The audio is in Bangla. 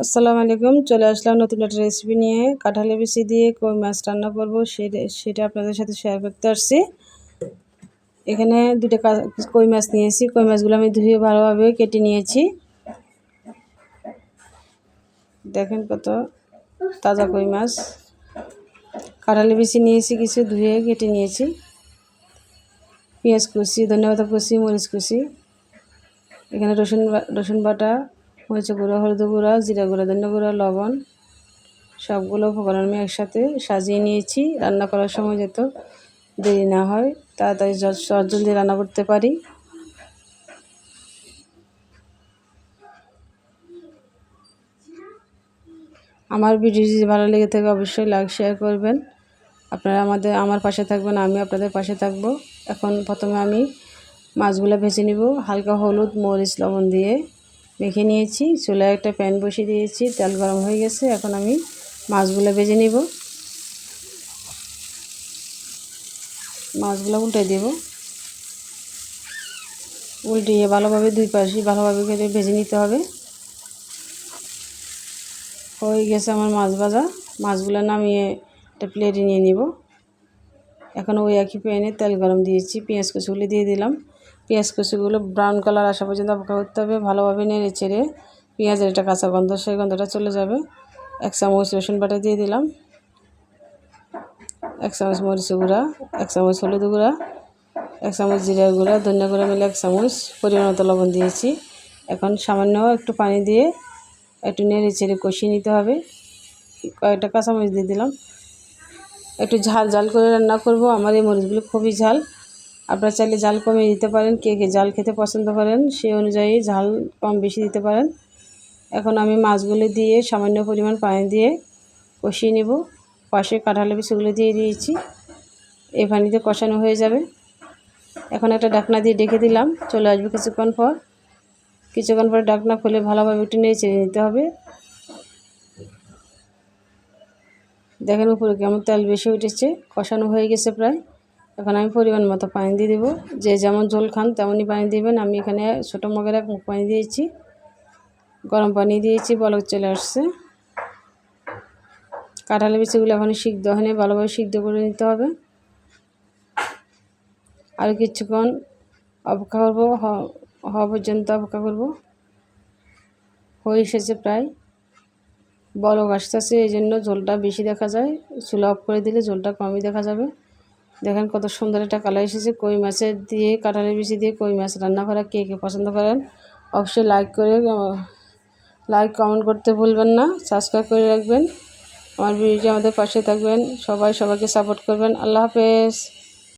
আসসালামু আলাইকুম, চলে আসলাম নতুন একটা রেসিপি নিয়ে। কাঁঠালের বিচি দিয়ে কই মাছ রান্না করব সেটা আপনাদের সাথে শেয়ার করতে আসছি। এখানে দুটো কই মাছ নিয়েছি। কই মাছগুলো আমি ধুয়ে ভালোভাবে কেটে নিয়েছি। দেখেন কত তাজা কই মাছ। কাঁঠালের বিচি নিয়েছি, কিছু ধুয়ে কেটে নিয়েছি। পেঁয়াজ কুচি ধন্যবাদ কুচি, মরিচ কুচি। এখানে রসুন রসুন বাটা মরিচের গুঁড়ো, হলুদ গুঁড়ো, জিরা গুঁড়ো ধন্য গুঁড়ো, লবণ, সবগুলো উপকরণ আমি একসাথে সাজিয়ে নিয়েছি। রান্না করার সময় যত দেরি না হয়, তাড়াতাড়ি জলদি রান্না করতে পারি। আমার ভিডিও যদি ভালো লেগে থাকে, অবশ্যই লাইক, শেয়ার করবেন। আপনারা আমাদের, আমার পাশে থাকবেন, আমি আপনাদের পাশে থাকব। এখন প্রথমে আমি মাছগুলো ভেজে নিব, হালকা হলুদ, মরিচ, লবণ দিয়ে। মেখে নিয়েছি। চুলায় একটা প্যান বসিয়ে দিয়েছি। তেল গরম হয়ে গেছে। এখন আমি মাছগুলো ভেজে নিব। মাছগুলো উল্টে দেব। উল্টিয়ে ভালোভাবে দুই পাশে ভালোভাবে করে ভেজে নিতে হবে। হয়ে গেছে আমার মাছ ভাজা। মাছগুলো নামিয়ে একটা প্লেটে নিয়ে নিব। এখন ওই একই প্যানে তেল গরম দিয়েছি। পেঁয়াজ কুচুগুলি দিয়ে দিলাম। পেঁয়াজ কুচিগুলো ব্রাউন কালার আসা পর্যন্ত অপেক্ষা করতে হবে, ভালোভাবে নেড়ে চেড়ে পেঁয়াজের একটা কাঁচা গন্ধ, সেই গন্ধটা চলে যাবে। এক চামচ রসুন বাটা দিয়ে দিলাম। এক চামচ মরিচ গুঁড়া, এক চামচ হলুদ গুঁড়া, এক চামচ জিরা গুঁড়া, ধনিয়া গুঁড়া মিলে এক চামচ পরিমাণ মতো লবণ দিয়েছি। এখন সামান্য একটু পানি দিয়ে একটু নেড়ে চেড়ে কষিয়ে নিতে হবে। কয়েকটা কাঁচামরিচ দিয়ে দিলাম। একটু ঝাল ঝাল করে রান্না করব, আমার এই মরিচগুলো খুবই ঝাল। আপনারা চাইলে জাল কমিয়ে দিতে পারেন, কে কে জাল খেতে পছন্দ করেন সেই অনুযায়ী ঝাল কম বেশি দিতে পারেন। এখন আমি মাছগুলো দিয়ে সামান্য পরিমাণ পানি দিয়ে কষিয়ে নেব। পাশে কাঁঠালের বিচিগুলো দিয়ে দিয়েছি। এই পানিতে কষানো হয়ে যাবে। এখন একটা ডাকনা দিয়ে ডেকে দিলাম। চলে আসবে কিছুক্ষণ পর। কিছুক্ষণ পরে ডাকনা খুলে ভালোভাবে একটু নিয়ে চেড়ে নিতে হবে। দেখেন উপরে কেমন তেল বেশি উঠেছে। কষানো হয়ে গেছে প্রায়। এখন আমি পরিমাণ মতো পানি দিয়ে দেবো। যে যেমন ঝোল খান তেমনই পানি দিবেন। আমি এখানে ছোটো মগের এক মুখ পানি দিয়েছি। গরম পানি দিয়েছি, বলক চলে আসছে। কাঁঠালের বিচিগুলো এখন সিদ্ধ হয়নি, ভালোভাবে সিদ্ধ করে নিতে হবে। আর কিছুক্ষণ অপেক্ষা করব হওয়া পর্যন্ত অপেক্ষা করব। হয়ে এসেছে প্রায়। বলক আসতেছে, এই জন্য ঝোলটা বেশি দেখা যায়। চুলা অফ করে দিলে ঝোলটা কমই দেখা যাবে। দেখেন কত সুন্দর একটা কালার এসেছে, কই মাছের দিয়ে, কাঁঠালের বেশি দিয়ে কই মাছ রান্না করা, কে কে পছন্দ করেন অবশ্যই লাইক করে লাইক কমেন্ট করতে ভুলবেন না সাবস্ক্রাইব করে রাখবেন। আমার ভিডিওটি আমাদের পাশে থাকবেন, সবাই সবাইকে সাপোর্ট করবেন। আল্লাহ হাফেজ।